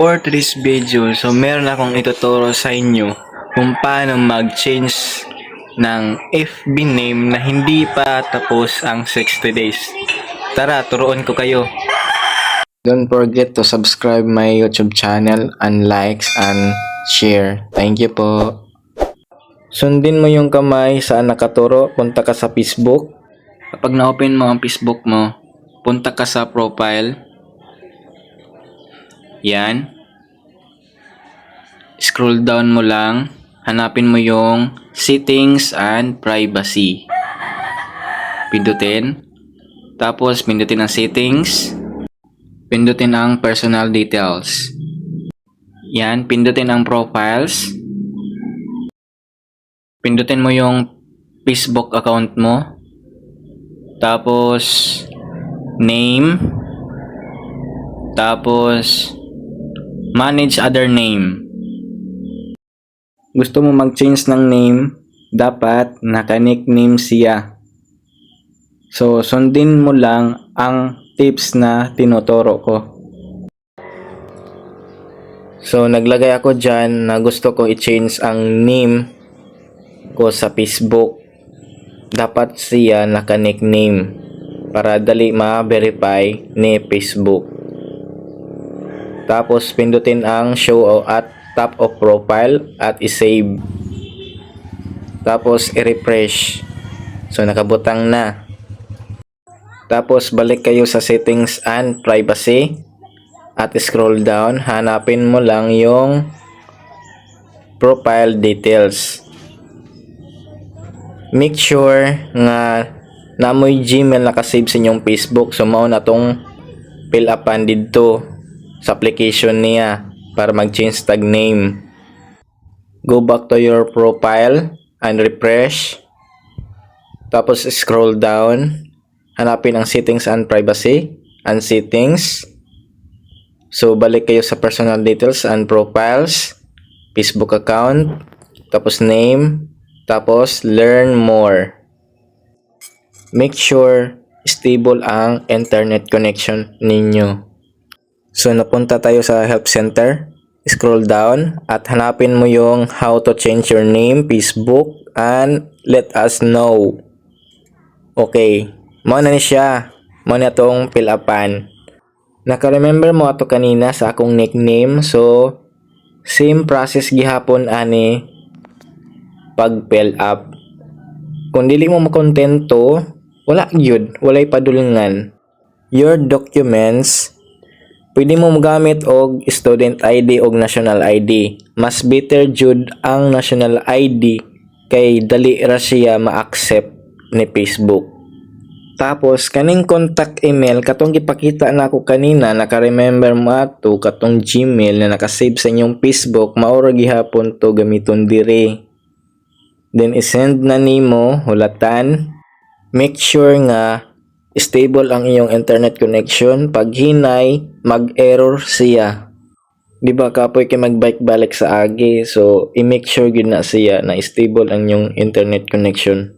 For today's video, so meron akong ituturo sa inyo kung paano mag-change ng FB name na hindi pa tapos ang 60 days. Tara, turuan ko kayo. Don't forget to subscribe my YouTube channel and likes and share. Thank you po. Sundin mo yung kamay saan nakaturo, punta ka sa Facebook. Kapag na-open mo ang Facebook mo, punta ka sa profile. Yan. Scroll down mo lang. Hanapin mo yung settings and privacy. Pindutin. Tapos pindutin ang settings. Pindutin ang personal details. Yan, pindutin ang profiles. Pindutin mo yung Facebook account mo. Tapos name. Tapos manage other name. Gusto mo mag-change ng name, dapat naka-nickname siya. So, sundin mo lang ang tips na tinuturo ko. So, naglagay ako dyan na gusto ko i-change ang name ko sa Facebook. Dapat siya naka-nickname para dali ma-verify ni Facebook. Tapos, pindutin ang show at top of profile at i-save. Tapos, i-refresh. So, nakabutang na. Tapos balik kayo sa settings and privacy at scroll down, hanapin mo lang yung profile details. Make sure nga namoy Gmail nakasave sa inyong Facebook so mao na tong fill upan didto sa application niya para mag-change tag name. Go back to your profile and refresh. Tapos scroll down hanapin ang settings and privacy and settings. So, balik kayo sa personal details and profiles, Facebook account, tapos name, tapos learn more. Make sure stable ang internet connection ninyo. So, napunta tayo sa help center. Scroll down at hanapin mo yung how to change your name, Facebook, and let us know. Okay, mo na ni siya. Mo na tong fill upan. Naka-remember mo ato kanina sa akong nickname. So, same process gihapon ani pag fill up. Kung dili mo makontento, wala gyud, walay padulungan. Your documents Pwede mo magamit og student ID og national ID. Mas better jud ang national ID kay dali ra siya ma-accept ni Facebook. Tapos, kaning contact email, katong gipakita na ako kanina, naka-remember mo ato, katong Gmail na nakasave sa inyong Facebook, maura gihapon to gamiton dire. Then, isend na nimo, hulatan. Make sure nga, stable ang iyong internet connection. Pag hinay, mag-error siya. Di ba kapoy kay magbike balik sa agi, so i-make sure gid na siya na stable ang iyong internet connection.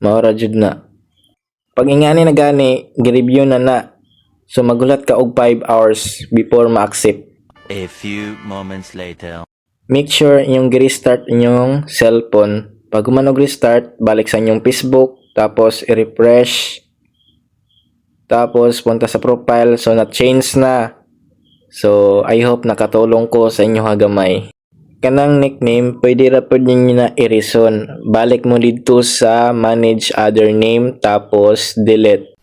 Maura jud na. Pag ingani na gani, gi-review na na. So magulat ka og 5 hours before ma-accept. A few moments later. Make sure inyong gi-restart inyong cellphone. Pag humanog restart, balik sa inyong Facebook, tapos i-refresh. Tapos punta sa profile, so na-change na. So I hope nakatulong ko sa inyo hagamay. Kanang nickname, pwede ra pud ninyo na i-reason. Balik mo dito sa manage other name, tapos delete.